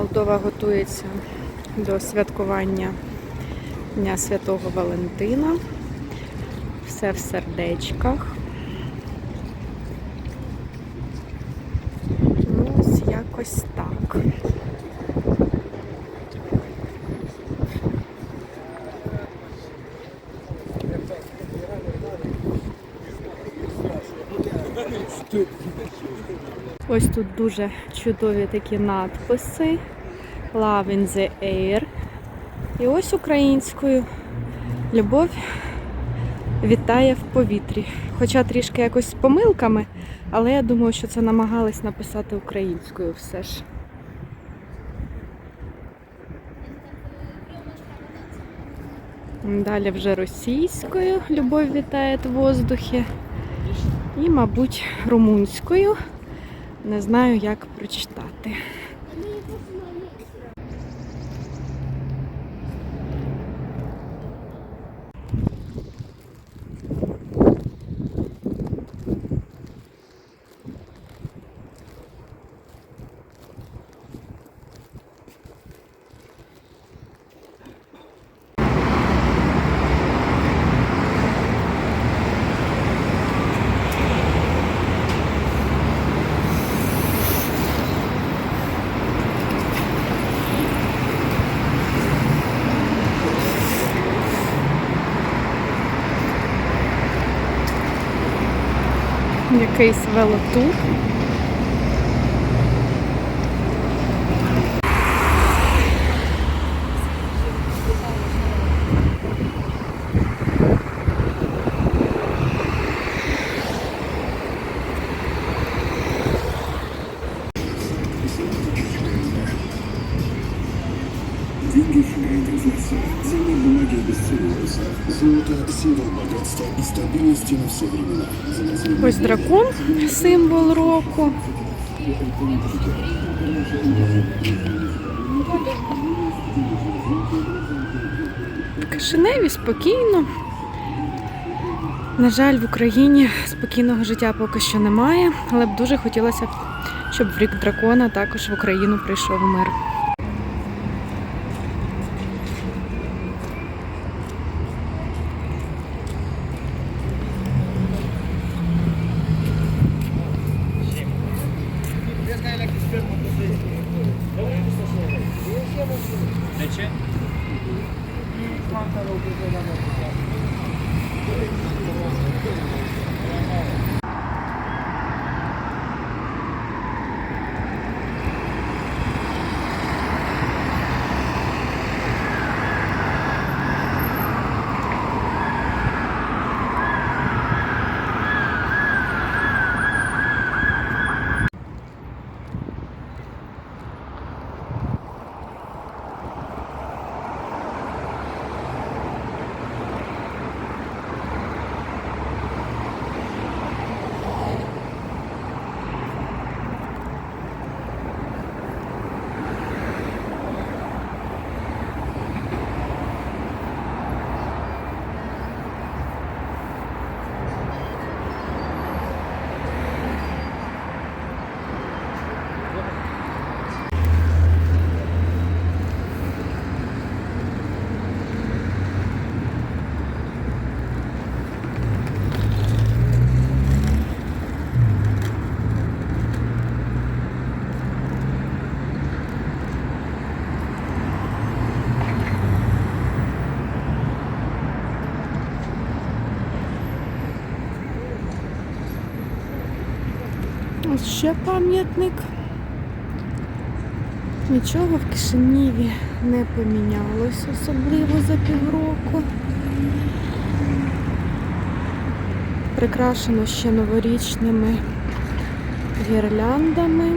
Молдова готується до святкування Дня Святого Валентина. Все в сердечках. Ну, ось якось так. Ось тут дуже чудові такі надписи. Love in the air. І ось українською. Любов вітає в повітрі. Хоча трішки якось з помилками, але я думаю, що це намагались написати українською все ж. Далі вже російською. Любов вітає в воздухі. І, мабуть, румунською. Не знаю, як прочитати. Якийсь велотур. Деньги теряют разницу. Цена бумаги обесценивается. Золото – символ богатства и стабильности на все времена. Ось дракон, символ року. Кишиневі спокійно. На жаль, в Україні спокійного життя поки що немає, але б дуже хотілося, щоб в рік дракона також в Україну прийшов мир. mantar olduğu zaman Ось ще пам'ятник. Нічого в Кишиніві не помінялось, особливо за півроку. Прикрашено ще новорічними гірляндами.